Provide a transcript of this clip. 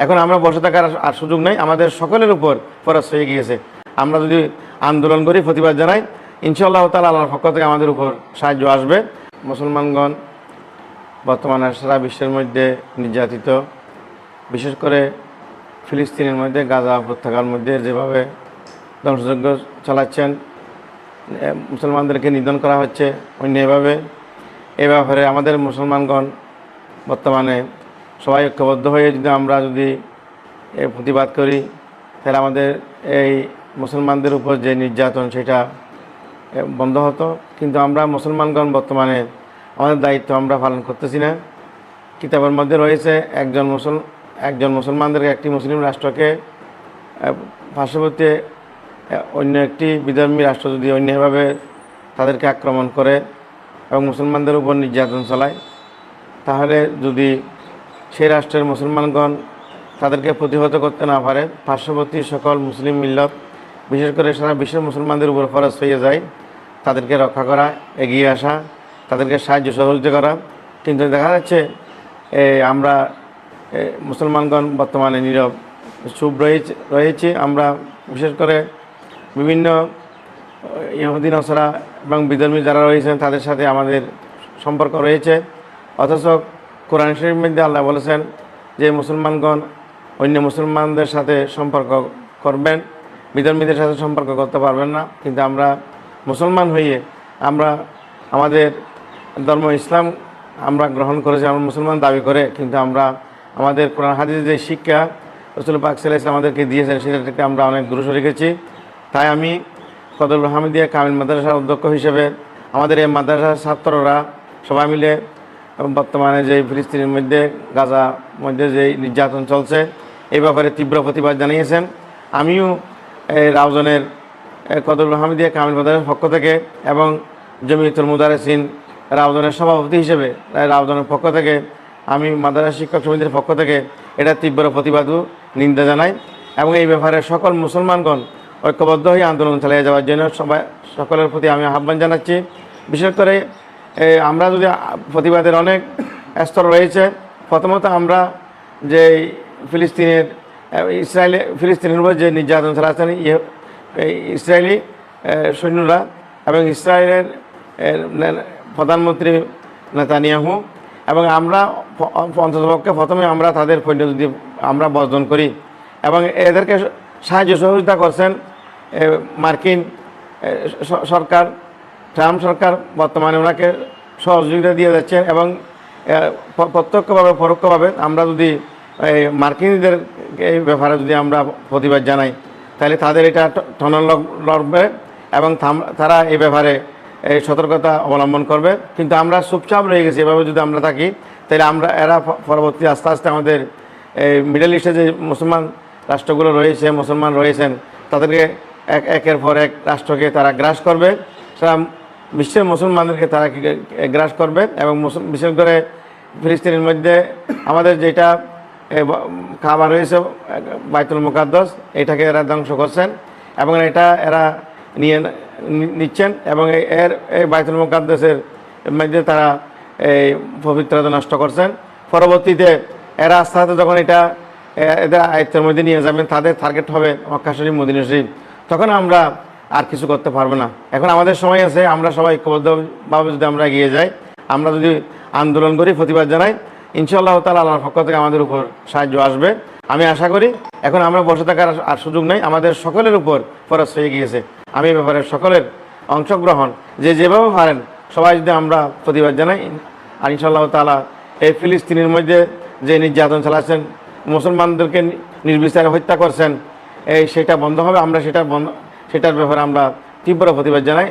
এখন আমরা বসে থাকার আর- সুযোগ নাই। আমাদের সকলের উপর ফরজ হয়ে গিয়েছে। আমরা যদি আন্দোলন করি, প্রতিবাদ জানাই, ইনশাআল্লাহ তালা আল্লাহর পক্ষ থেকে আমাদের উপর সাহায্য আসবে। মুসলমানগণ বর্তমানে সারা বিশ্বের মধ্যে নির্যাতিত, বিশেষ করে ফিলিস্তিনের মধ্যে, গাজা উপত্যকার মধ্যে যেভাবে ধ্বংসযজ্ঞ চালাচ্ছেন মুসলমানদেরকে নিধন করা হচ্ছে অন্যভাবে এ ব্যাপারে আমাদের মুসলমানগণ বর্তমানে সবাই ঐক্যবদ্ধ হয়ে যদি আমরা যদি প্রতিবাদ করি, তাহলে আমাদের এই মুসলমানদের উপর যে নির্যাতন সেটা বন্ধ হতো। কিন্তু আমরা মুসলমানগণ বর্তমানে আমাদের দায়িত্ব আমরা পালন করতেছি না। কিতাবের মধ্যে রয়েছে, একজন মুসল, একজন মুসলমানদের একটি মুসলিম রাষ্ট্রকে পার্শ্ববর্তী অন্য একটি বিধর্মী রাষ্ট্র যদি অন্যভাবে তাদেরকে আক্রমণ করে এবং মুসলমানদের উপর নির্যাতন চালায়, তাহলে যদি সেই রাষ্ট্রের মুসলমানগণ তাদেরকে প্রতিহত করতে না পারে। পার্শ্ববর্তী সকল মুসলিম মিল্লত, বিশেষ করে সারা বিশ্বের মুসলমানদের উপর ফরজ হয়ে যায়, তাদেরকে রক্ষা করা, এগিয়ে আসা, তাদেরকে সাহায্য সহযোগিতা করা। কিন্তু দেখা যাচ্ছে আমরা মুসলমানগণ বর্তমানে নীরব, চুপ রয়েছে রয়েছে। আমরা বিশেষ করে বিভিন্ন ইহুদি, নসরা এবং বিধর্মী যারা রয়েছেন, তাদের সাথে আমাদের সম্পর্ক রয়েছে। অথচ কোরআন শরীফ মধ্যে আল্লাহ বলেছেন যে মুসলমানগণ অন্য মুসলমানদের সাথে সম্পর্ক করবেন, বিধর্মীদের সাথে সম্পর্ক করতে পারবেন না। কিন্তু আমরা মুসলমান হয়ে আমরা আমাদের ধর্ম ইসলাম আমরা গ্রহণ করেছি, আমরা মুসলমান দাবি করে, কিন্তু আমরা আমাদের কোরআন হাদিসের যে শিক্ষা রসুল পাক সাল্লাহ আমাদেরকে দিয়েছেন সেটাকে আমরা অনেক গুরুত্ব গেছি। তাই আমি কদরুল হামিদিয়া কামিল মাদ্রাসার অধ্যক্ষ হিসেবে আমাদের এই মাদ্রাসার ছাত্ররা সবাই মিলে বর্তমানে যে ফিলিস্তিনের মধ্যে, গাজা মধ্যে যে নির্যাতন চলছে, এই ব্যাপারে তীব্র প্রতিবাদ জানিয়েছেন। আমিও এই রাউজনের কদরুল হামিদিয়া কামিল মাদ্রাসার পক্ষ থেকে এবং জমিয়তুল মুদারেসিন রাউজনের সভাপতি হিসেবে রাউজনের পক্ষ থেকে, আমি মাদ্রাসা শিক্ষক সমিতির পক্ষ থেকে এটা তীব্র প্রতিবাদ ও নিন্দা জানাই এবং এই ব্যাপারে সকল মুসলমানগণ ঐক্যবদ্ধ হয়ে আন্দোলন চালিয়ে যাওয়ার জন্য সবাই, সকলের প্রতি আমি আহ্বান জানাচ্ছি। বিশেষ করে আমরা যদি প্রতিবাদের অনেক স্তর রয়েছে, প্রথমত আমরা যে ফিলিস্তিনের ইসরায়েলে, ফিলিস্তিনের উপর যে নির্যাতন চালাচ্ছেন ইয়ে- ইসরায়েলি সৈন্যরা এবং ইসরায়েলের প্রধানমন্ত্রী নেতানিয়াহু এবং আমরা অন্ততপক্ষে প্রথমে আমরা তাদের পণ্য যদি আমরা বর্জন করি এবং এদেরকে সাহায্য সহযোগিতা করছেন মার্কিন সরকার ট্রাম্প সরকার বর্তমানে ওনাকে সহযোগিতা দিয়ে যাচ্ছেন এবং প্রত্যক্ষভাবে, পরোক্ষভাবে আমরা যদি এই মার্কিনীদের এই ব্যাপারে যদি আমরা প্রতিবাদ জানাই, তাহলে তাদের এটা টনল লড়বে এবং তারা এই ব্যাপারে এই সতর্কতা অবলম্বন করবে। কিন্তু আমরা চুপচাপ রয়ে গেছি, এভাবে যদি আমরা থাকি, তাহলে আমরা, এরা পরবর্তী আস্তে আস্তে আমাদের এই মিডল ইস্টে যে মুসলমান রাষ্ট্রগুলো রয়েছে, মুসলমান রয়েছেন, তাদেরকে এক, একের পর এক রাষ্ট্রকে তারা গ্রাস করবে। সারা বিশ্বের মুসলমানদেরকে তারা গ্রাস করবে এবং বিশেষ করে ফিলিস্তিনের মধ্যে আমাদের যেটা খাবার রয়েছে, বাইতুল মুকাদ্দস, এটাকে এরা ধ্বংস করছেন এবং এটা এরা নিয়ে নিচ্ছেন এবং এর এই বাইতুল মুকাদ্দসের মধ্যে তারা এই পবিত্রতা নষ্ট করছেন। পরবর্তীতে এরা আস্তে আস্তে যখন এটা এদের আয়ত্তের মধ্যে নিয়ে যাবেন, তাদের টার্গেট হবে মক্কা শরীফ, মদিনা শরীফ। তখন আমরা আর কিছু করতে পারবে না। এখন আমাদের সময় আছে, আমরা সবাই ঐক্যবদ্ধভাবে যদি আমরা এগিয়ে যাই, আমরা যদি আন্দোলন করি, প্রতিবাদ জানাই, ইনশাআল্লাহ তালা আল্লাহর পক্ষ থেকে আমাদের উপর সাহায্য আসবে। আমি আশা করি এখন আমরা বসে থাকার আর- সুযোগ নেই, আমাদের সকলের উপর ফরজ হয়ে গিয়েছে। আমি এ ব্যাপারে সকলের অংশগ্রহণ, যে যেভাবে পারেন, সবাই যদি আমরা প্রতিবাদ জানাই, আর ইনশাআল্লাহ তালা এই ফিলিস্তিনের মধ্যে যে নির্যাতন চালাচ্ছেন, মুসলমানদেরকে নির্বিচারে হত্যা করছেন, এই সেটা বন্ধ হবে, আমরা সেটা বন্ধ সেটার ব্যাপারে আমরা তীব্র প্রতিবাদ জানাই।